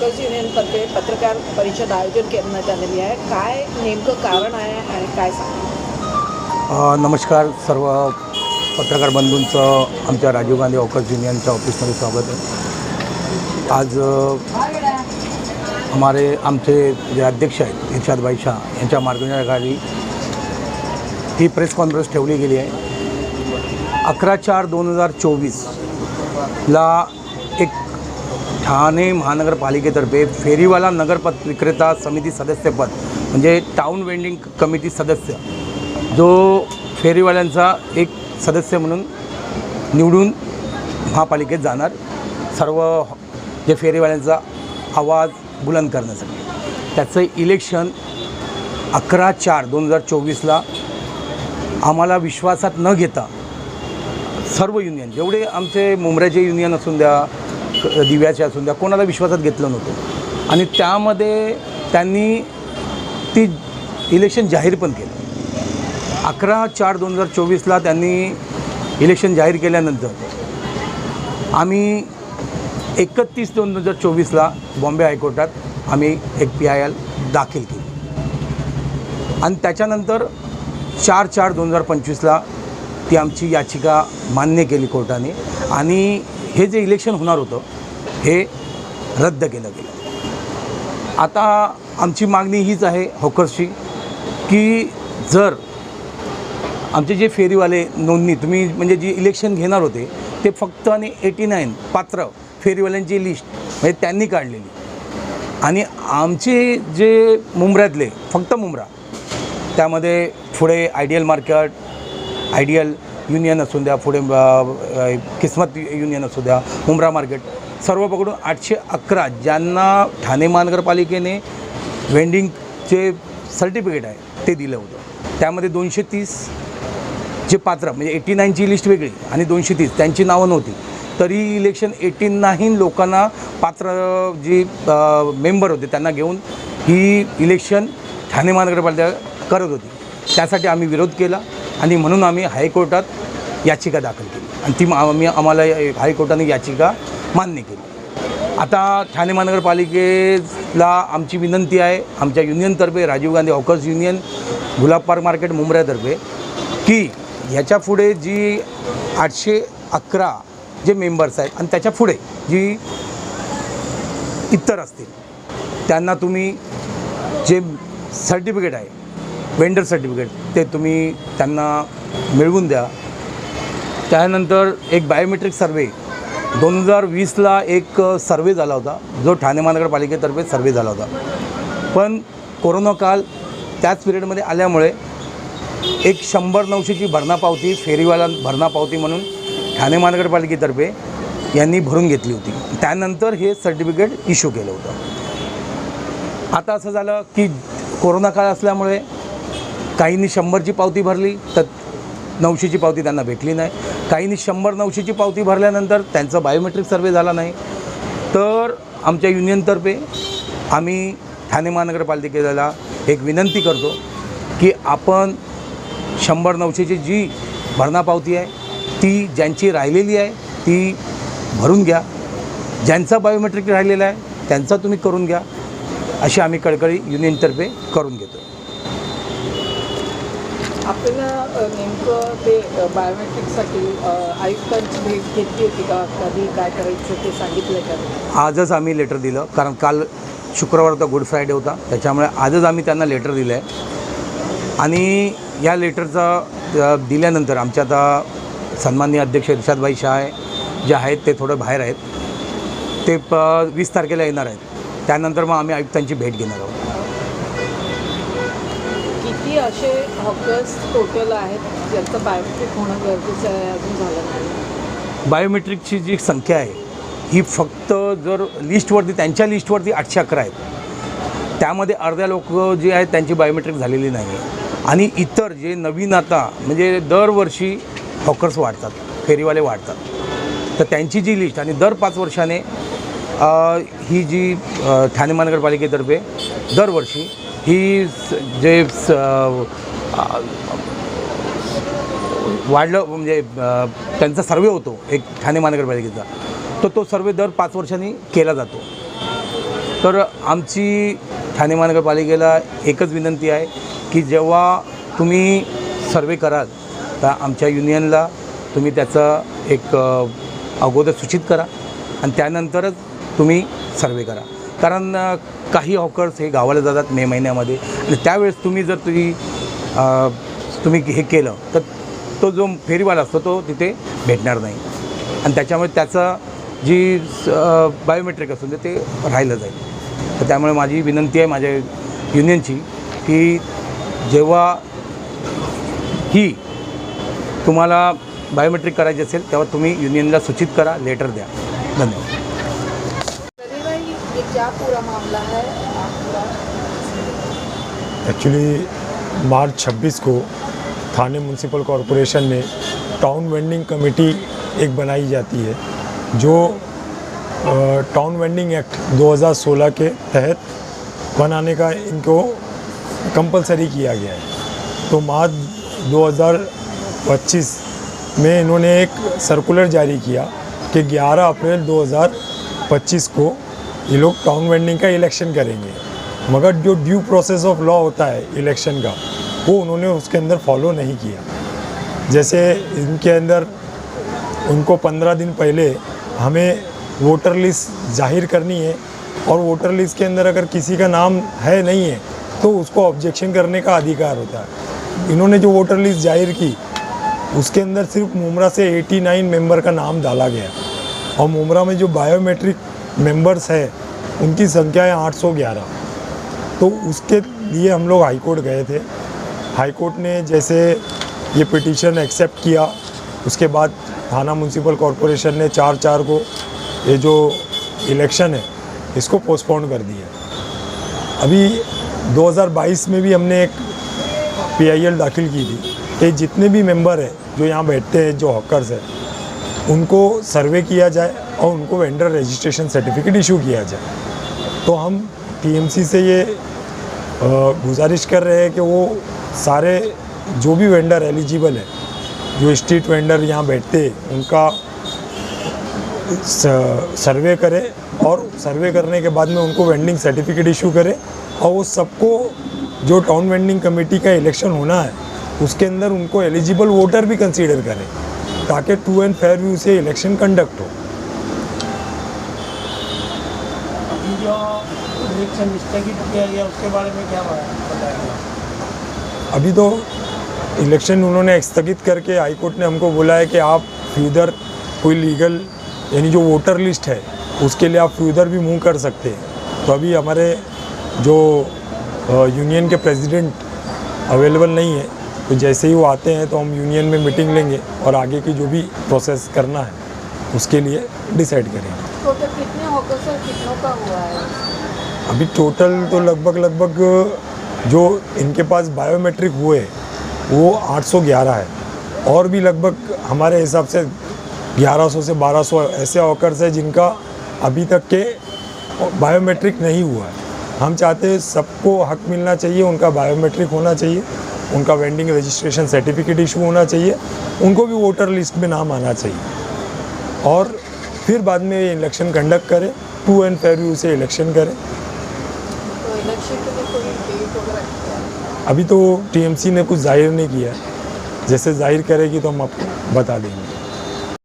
Hawkers युनियनतर्फे पत्रकार परिषद आयोजन करण्यात आलेली आहे काय नेमकं कारण आहे आणि काय सांगा? नमस्कार सर्व पत्रकार बंधूंचं आमच्या राजीव गांधी ऑकर्स युनियनच्या ऑफिसमध्ये स्वागत आहे. आज हमारे आमचे जे अध्यक्ष आहेत इर्शादभाई शाह यांच्या मार्गदर्शनाखाली ही प्रेस कॉन्फरन्स ठेवली गेली आहे. अकरा चार दोन हजार चोवीसला ठाणे महानगरपालिकेतर्फे फेरीवाला नगरपत विक्रेता समिती सदस्यपद म्हणजे टाऊन वेंडिंग कमिटी सदस्य. जो फेरीवाल्यांचा एक सदस्य म्हणून निवडून महापालिकेत जाणार सर्व जे फेरीवाल्यांचा आवाज बुलंद करण्यासाठी. त्याचं इलेक्शन अकरा चार दोन हजार चोवीसला आम्हाला विश्वासात न घेता सर्व युनियन जेवढे आमचे मुंबऱ्याचे युनियन असून द्या दिव्याचे असून द्या कोणाला विश्वासात घेतलं नव्हतं. आणि त्यामध्ये त्यांनी ती इलेक्शन जाहीर पण केलं. अकरा चार दोन हजार चोवीसला त्यांनी इलेक्शन जाहीर केल्यानंतर आम्ही एकतीस दोन हजार चोवीसला बॉम्बे हायकोर्टात आम्ही एक पी आय एल दाखल केली. आणि त्याच्यानंतर चार चार दोन हजार पंचवीसला ती आमची याचिका मान्य केली कोर्टाने. आणि हे जे इलेक्शन होणार होतं हे रद्द केलं गेलं. आता आमची मागणी हीच आहे हॉकर्सची की जर आमचे जे फेरीवाले नोंदणी तुम्ही म्हणजे जी इलेक्शन घेणार होते ते फक्त आणि एटी नाईन पात्र फेरीवाल्यांची लिस्ट म्हणजे त्यांनी काढलेली. आणि आमचे जे मुंबऱ्यातले फक्त मुंब्रा त्यामध्ये पुढे आयडियल मार्केट आयडियल युनियन असू द्या पुढे किस्मत युनियन असू द्या उमरा मार्केट सर्व पकडून आठशे अकरा ज्यांना ठाणे महानगरपालिकेने वेंडिंगचे सर्टिफिकेट आहे ते दिलं होतं. त्यामध्ये दोनशे तीस जे पात्र म्हणजे एटी नाईनची लिस्ट वेगळी आणि दोनशे तीस त्यांची नावं नव्हती. तरी इलेक्शन एटी नाईन लोकांना पात्र जी मेंबर होते त्यांना घेऊन ही इलेक्शन ठाणे महानगरपालिका करत होती. त्यासाठी आम्ही विरोध केला. आणि म्हणून आम्ही हायकोर्टात याचिका दाखल केली. आणि ती आम्ही आम्हाला हायकोर्टाने याचिका मान्य केली. आता ठाणे महानगरपालिकेला आमची विनंती आहे आमच्या युनियनतर्फे Rajiv Gandhi hawkers union Gulab park market मुंबऱ्यातर्फे की ह्याच्या पुढे जी आठशे अकरा जे मेंबर्स आहेत आणि त्याच्या पुढे जी इतर असतील त्यांना तुम्ही जे सर्टिफिकेट आहे वेंडर सर्टिफिकेट ते तुम्ही त्यांना मिळवून द्या. त्यानंतर एक बायोमेट्रिक सर्वे दोन हजार वीसला एक सर्वे झाला होता. जो ठाणे महानगरपालिकेतर्फे सर्वे झाला होता. पण कोरोना काल त्याच पिरियडमध्ये आल्यामुळे एक शंभर नऊशेची भरणा पावती फेरीवाला भरणा पावती म्हणून ठाणे महानगरपालिकेतर्फे यांनी भरून घेतली होती. त्यानंतर हे सर्टिफिकेट इश्यू केलं होतं. आता असं झालं की कोरोना काळ असल्यामुळे काहींनी शंभरची पावती भरली तर नऊशेची पावती त्यांना भेटली नाही. काहींनी शंभर नऊशेची पावती भरल्यानंतर त्यांचा बायोमेट्रिक सर्वे झाला नाही. तर आमच्या युनियनतर्फे आम्ही ठाणे महानगरपालिकेला एक विनंती करतो की आपण शंभर नऊशेची जी भरणा पावती आहे ती ज्यांची राहिलेली आहे ती भरून घ्या. ज्यांचा बायोमेट्रिक राहिलेला आहे त्यांचा तुम्ही करून घ्या. अशी आम्ही कळकळी युनियनतर्फे करून घेतो आपल्याला नेमकं ते बायोमेट्रिकसाठी आयुक्तांची भेट घेतली होती का? कधी काय करायचं ते सांगितलं का? आजच आम्ही लेटर दिलं. कारण काल शुक्रवार होता गुड फ्रायडे होता. त्याच्यामुळे आजच आम्ही त्यांना लेटर दिलं आहे आणि या लेटरचा दिल्यानंतर आमच्या आता सन्माननीय अध्यक्ष इर्शादभाई शाह जे आहेत ते थोडं बाहेर आहेत. ते प वीस तारखेला येणार आहेत. त्यानंतर मग आम्ही आयुक्तांची भेट घेणार आहोत. असे हॉकर्स टोटल आहेत ज्यांचं बायोमेट्रिक होणं गरजेचं आहे अजून झालं नाही. बायोमेट्रिकची जी संख्या आहे ही फक्त जर लिस्टवरती त्यांच्या लिस्टवरती आठशे अकरा आहेत. त्यामध्ये अर्ध्या लोक जे आहेत त्यांची बायोमेट्रिक झालेली नाही आहे आणि इतर जे नवीन आता म्हणजे दरवर्षी हॉकर्स वाढतात फेरीवाले वाढतात. तर त्यांची जी लिस्ट आणि दर पाच वर्षाने ही जी ठाणे महानगरपालिकेतर्फे दरवर्षी ही स- जे स- वाढलं म्हणजे त्यांचा सर्वे होतो एक ठाणे महानगरपालिकेचा. तर तो सर्वे दर पाच वर्षांनी केला जातो. तर आमची ठाणे महानगरपालिकेला एकच विनंती आहे की जेव्हा तुम्ही सर्वे कराल तर आमच्या युनियनला तुम्ही त्याचं एक अगोदर सूचित करा आणि त्यानंतरच तुम्ही सर्वे करा. कारण काही हॉकर्स हे गावाला जातात मे महिन्यामध्ये. आणि त्यावेळेस तुम्ही जर तुम्ही तुम्ही हे केलं तर तो जो फेरीवाला असतो तो तिथे भेटणार नाही. आणि त्याच्यामुळे त्याचं जी बायोमेट्रिक असून ते राहिलं जाईल. तर त्यामुळे माझी विनंती आहे माझ्या युनियनची की जेव्हा ही तुम्हाला बायोमेट्रिक करायची असेल तेव्हा तुम्ही युनियनला सूचित करा लेटर द्या. धन्यवाद. क्या पूरा मामला है? एक्चुअली मार्च 26 को थाने म्यूनसिपल कॉरपोरेशन में टाउन वेंडिंग कमेटी एक बनाई जाती है, जो टाउन वेंडिंग एक्ट 2016 के तहत बनाने का इनको कंपलसरी किया गया है। तो मार्च 2025 में इन्होंने एक सर्कुलर जारी किया कि 11 अप्रैल 2025 को ये लोग टाउन वेंडिंग का इलेक्शन करेंगे। मगर जो ड्यू प्रोसेस ऑफ़ लॉ होता है, इलेक्शन का, वो उन्होंने उसके अंदर फॉलो नहीं किया। जैसे इनके अंदर उनको पंद्रह दिन पहले हमें वोटर लिस्ट ज़ाहिर करनी है, और वोटर लिस्ट के अंदर अगर किसी का नाम है नहीं है तो उसको ऑब्जेक्शन करने का अधिकार होता है। इन्होंने जो वोटर लिस्ट ज़ाहिर की, उसके अंदर सिर्फ़ मुमरा से 89 मेंबर का नाम डाला गया। और मुमरा में जो बायोमेट्रिक मेंबर्स है, उनकी संख्या है 811 तो उसके लिए हम लोग हाईकोर्ट गए थे। हाईकोर्ट ने जैसे ये पिटीशन एक्सेप्ट किया, उसके बाद थाना म्यूनसिपल कॉरपोरेशन ने चार चार को ये जो इलेक्शन है, इसको पोस्टपोन कर दिया। अभी 2022 में भी हमने एक पीआईएल दाखिल की थी, कि जितने भी मेंबर हैं जो यहाँ बैठते हैं, जो हॉकर्स हैं उनको सर्वे किया जाए और उनको वेंडर रजिस्ट्रेशन सर्टिफिकेट इशू किया जाए। तो हम टीएमसी से ये गुजारिश कर रहे हैं कि वो सारे जो भी वेंडर एलिजिबल है, जो स्ट्रीट वेंडर यहाँ बैठते उनका सर्वे करें और सर्वे करने के बाद में उनको वेंडिंग सर्टिफिकेट इशू करें और वो सबको, जो टाउन वेंडिंग कमेटी का इलेक्शन होना है, उसके अंदर उनको एलिजिबल वोटर भी कंसीडर करें। ताकि ट्रू एंड फेयर व्यू से इलेक्शन कंडक्ट हो। अभी जो इलेक्शन स्थगित किया गया उसके बारे में क्या बताया गया? अभी तो इलेक्शन उन्होंने स्थगित करके हाईकोर्ट ने हमको बोला है कि आप फ्यूदर कोई लीगल यानी जो वोटर लिस्ट है उसके लिए आप फ्यूदर भी मूव कर सकते हैं। तो अभी हमारे जो यूनियन के प्रेसिडेंट अवेलेबल नहीं है तो जैसे ही वो आते हैं तो हम यूनियन में मीटिंग लेंगे और आगे की जो भी प्रोसेस करना है उसके लिए डिसाइड करेंगे। टोटल कितने और कितनों का हुआ है? अभी टोटल तो लगभग लगभग जो इनके पास बायोमेट्रिक हुए वो 811 है। और भी लगभग हमारे हिसाब से 1100 से 1200 ऐसे ऑकर्स हैं जिनका अभी तक के बायोमेट्रिक नहीं हुआ है। हम चाहते हैं सबको हक मिलना चाहिए उनका बायोमेट्रिक होना चाहिए। उनका वेंडिंग रजिस्ट्रेशन सर्टिफिकेट इशू होना चाहिए। उनको भी वोटर लिस्ट में नाम आना चाहिए। और फिर बाद में ये इलेक्शन कंडक्ट करें। टू एंड फेयर व्यू से इलेक्शन करें। तो? अभी तो टीएमसी ने कुछ ज़ाहिर नहीं किया जैसे ज़ाहिर करेगी तो हम आपको बता देंगे।